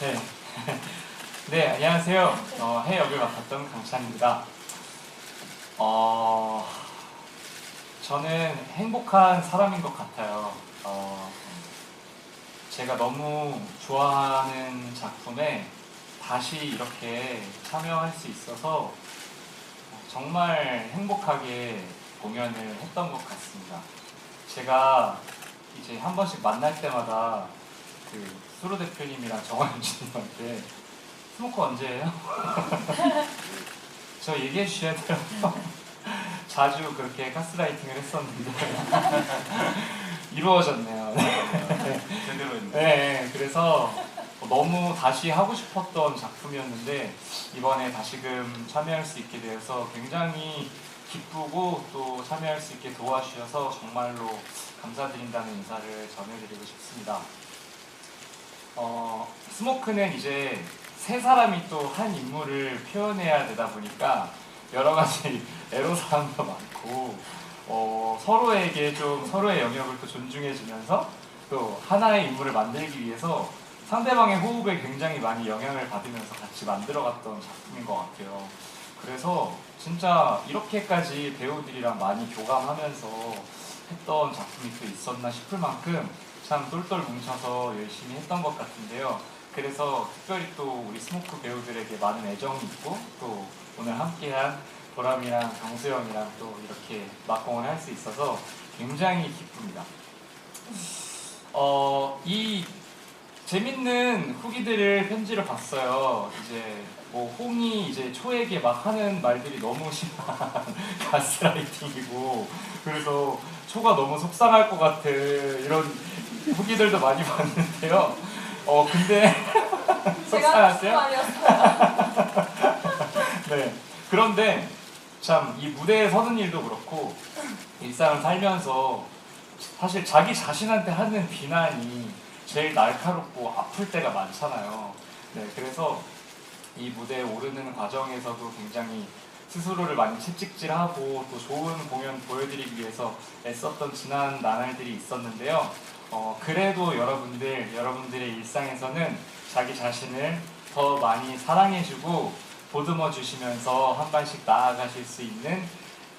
네. 네, 안녕하세요. 어, 해 역을 맡았던 강찬입니다. 어, 저는 행복한 사람인 것 같아요. 어, 제가 너무 좋아하는 작품에 다시 이렇게 참여할 수 있어서 정말 행복하게 공연을 했던 것 같습니다. 제가 이제 한 번씩 만날 때마다 그 수로 대표님이랑 정환준님한테 스모커 언제예요? 저 얘기해 주셔야 돼요. 자주 그렇게 가스라이팅을 했었는데 이루어졌네요. 제대로 했네. 네, 그래서 너무 다시 하고 싶었던 작품이었는데 이번에 다시금 참여할 수 있게 되어서 굉장히 기쁘고 또 참여할 수 있게 도와주셔서 정말로 감사드린다는 인사를 전해드리고 싶습니다. 어, 스모크는 이제 세 사람이 또 한 인물을 표현해야 되다 보니까 여러 가지 애로사항도 많고 어, 서로에게 좀 서로의 영역을 또 존중해주면서 또 하나의 인물을 만들기 위해서 상대방의 호흡에 굉장히 많이 영향을 받으면서 같이 만들어갔던 작품인 것 같아요. 그래서 진짜 이렇게까지 배우들이랑 많이 교감하면서 했던 작품이 또 있었나 싶을 만큼 참 똘똘 뭉쳐서 열심히 했던 것 같은데요. 그래서 특별히 또 우리 스모크 배우들에게 많은 애정이 있고 또 오늘 함께한 보람이랑 강수영이랑 또 이렇게 막공을 할 수 있어서 굉장히 기쁩니다. 어, 이 재밌는 후기들을 편지를 봤어요. 이제 뭐 홍이 이제 초에게 막 하는 말들이 너무 심한 가스라이팅이고 그래서 초가 너무 속상할 것 같은 이런 후기들도 많이 봤는데요. 어 근데 속상하세요? 네. 그런데 참 이 무대에 서는 일도 그렇고 일상을 살면서 사실 자기 자신한테 하는 비난이 제일 날카롭고 아플 때가 많잖아요. 네, 그래서 이 무대에 오르는 과정에서도 굉장히 스스로를 많이 채찍질하고 또 좋은 공연 보여드리기 위해서 애썼던 지난 나날들이 있었는데요. 어, 그래도 여러분들, 여러분들의 일상에서는 자기 자신을 더 많이 사랑해주고 보듬어 주시면서 한 발씩 나아가실 수 있는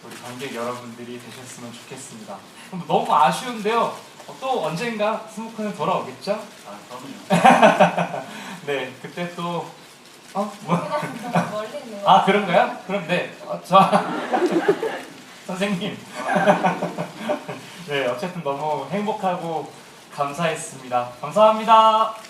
우리 관객 여러분들이 되셨으면 좋겠습니다. 그럼 너무 아쉬운데요. 어, 또 언젠가 스모크는 돌아오겠죠? 아, 그럼요. 네, 그때 또 어? 뭐? 아 그런가요? 그럼 네, 어, 저 선생님. 네, 어쨌든 너무 행복하고 감사했습니다. 감사합니다.